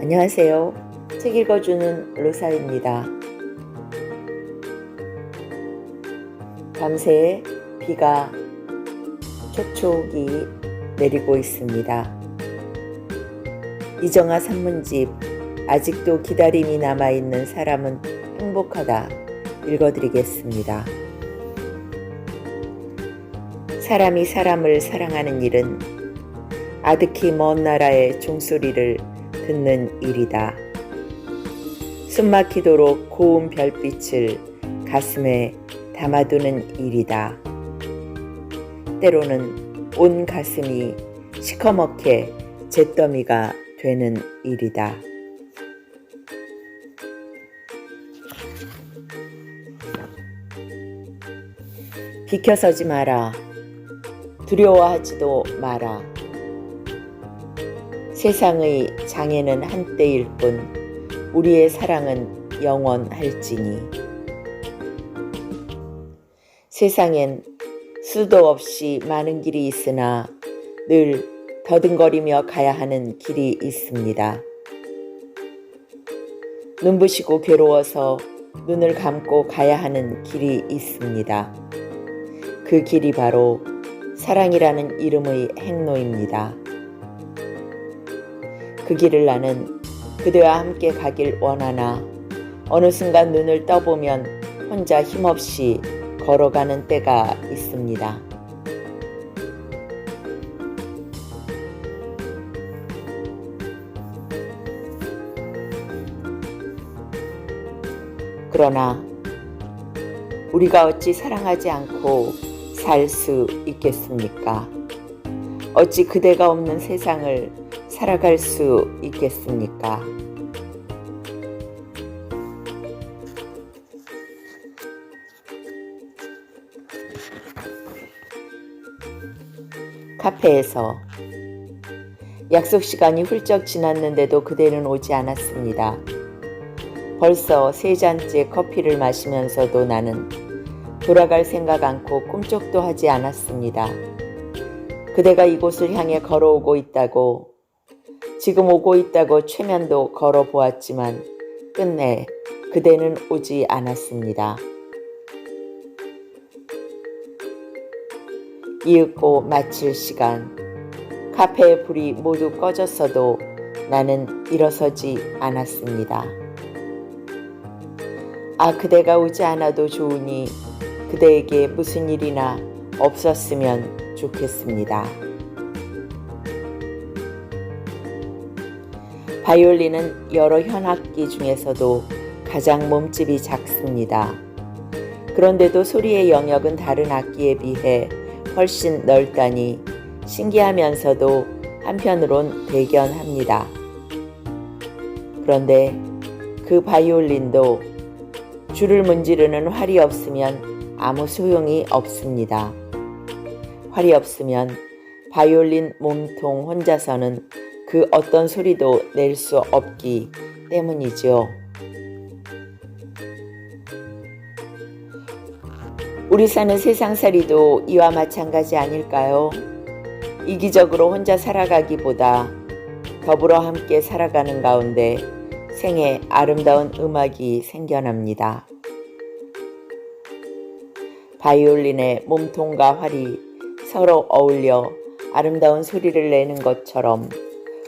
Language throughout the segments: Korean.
안녕하세요. 책 읽어주는 로사입니다. 밤새 비가 촉촉이 내리고 있습니다. 이정아 산문집 아직도 기다림이 남아있는 사람은 행복하다 읽어드리겠습니다. 사람이 사람을 사랑하는 일은 아득히 먼 나라의 종소리를 듣는 일이다. 숨막히도록 고운 별빛을 가슴에 담아두는 일이다. 때로는 온 가슴이 시커멓게 잿더미가 되는 일이다. 비켜서지 마라. 두려워하지도 마라. 세상의 장애는 한때일 뿐 우리의 사랑은 영원할지니 세상엔 수도 없이 많은 길이 있으나 늘 더듬거리며 가야 하는 길이 있습니다. 눈부시고 괴로워서 눈을 감고 가야 하는 길이 있습니다. 그 길이 바로 사랑이라는 이름의 행로입니다. 그 길을 나는 그대와 함께 가길 원하나 어느 순간 눈을 떠보면 혼자 힘없이 걸어가는 때가 있습니다. 그러나 우리가 어찌 사랑하지 않고 살 수 있겠습니까? 어찌 그대가 없는 세상을 살아갈 수 있겠습니까? 카페에서 약속 시간이 훌쩍 지났는데도 그대는 오지 않았습니다. 벌써 세 잔째 커피를 마시면서도 나는 돌아갈 생각 않고 꿈쩍도 하지 않았습니다. 그대가 이곳을 향해 걸어오고 있다고 지금 오고 있다고 최면도 걸어보았지만 끝내 그대는 오지 않았습니다. 이윽고 마칠 시간 카페의 불이 모두 꺼졌어도 나는 일어서지 않았습니다. 아 그대가 오지 않아도 좋으니 그대에게 무슨 일이나 없었으면 좋겠습니다. 바이올린은 여러 현악기 중에서도 가장 몸집이 작습니다. 그런데도 소리의 영역은 다른 악기에 비해 훨씬 넓다니 신기하면서도 한편으론 대견합니다. 그런데 그 바이올린도 줄을 문지르는 활이 없으면 아무 소용이 없습니다. 활이 없으면 바이올린 몸통 혼자서는 그 어떤 소리도 낼 수 없기 때문이지요. 우리 사는 세상살이도 이와 마찬가지 아닐까요? 이기적으로 혼자 살아가기보다 더불어 함께 살아가는 가운데 생에 아름다운 음악이 생겨납니다. 바이올린의 몸통과 활이 서로 어울려 아름다운 소리를 내는 것처럼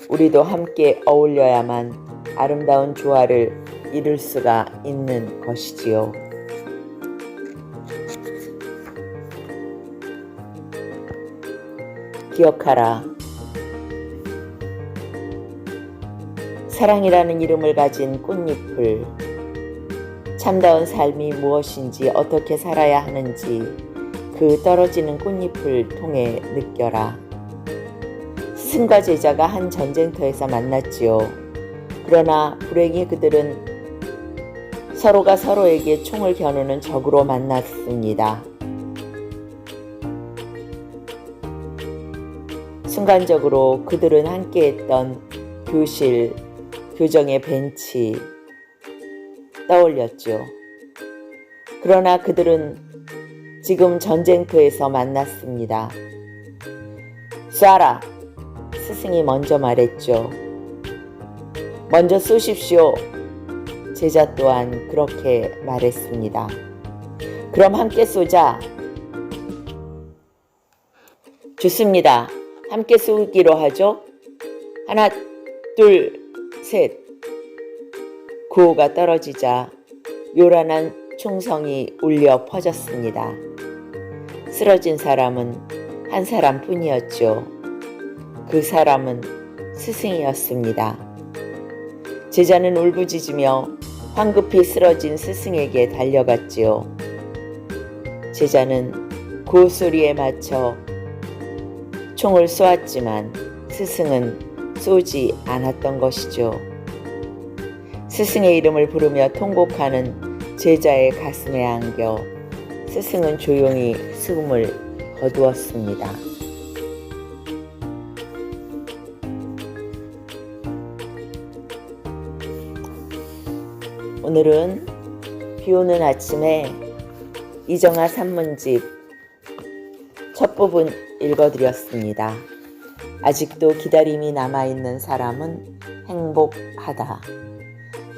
우리도 함께 어울려야만 아름다운 조화를 이룰 수가 있는 것이지요. 기억하라. 사랑이라는 이름을 가진 꽃잎을 참다운 삶이 무엇인지 어떻게 살아야 하는지 그 떨어지는 꽃잎을 통해 느껴라. 스승과 제자가 한 전쟁터에서 만났지요. 그러나 불행히 그들은 서로가 서로에게 총을 겨누는 적으로 만났습니다. 순간적으로 그들은 함께했던 교실, 교정의 벤치, 떠올렸죠. 그러나 그들은 지금 전쟁터에서 만났습니다. 쏴라! 스승이 먼저 말했죠. 먼저 쏘십시오. 제자 또한 그렇게 말했습니다. 그럼 함께 쏘자. 좋습니다. 함께 쏘기로 하죠. 하나, 둘, 셋. 구호가 떨어지자 요란한 총성이 울려 퍼졌습니다. 쓰러진 사람은 한 사람뿐이었죠. 그 사람은 스승이었습니다. 제자는 울부짖으며 황급히 쓰러진 스승에게 달려갔지요. 제자는 그 소리에 맞춰 총을 쏘았지만 스승은 쏘지 않았던 것이죠. 스승의 이름을 부르며 통곡하는 제자의 가슴에 안겨 스승은 조용히 숨을 거두었습니다. 오늘은 비 오는 아침에 이정아 산문집 첫 부분 읽어드렸습니다. 아직도 기다림이 남아있는 사람은 행복하다.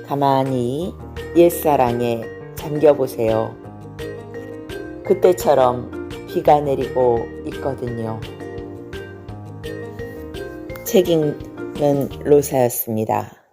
가만히 옛사랑에 잠겨보세요. 그때처럼 비가 내리고 있거든요. 책 읽는 로사였습니다.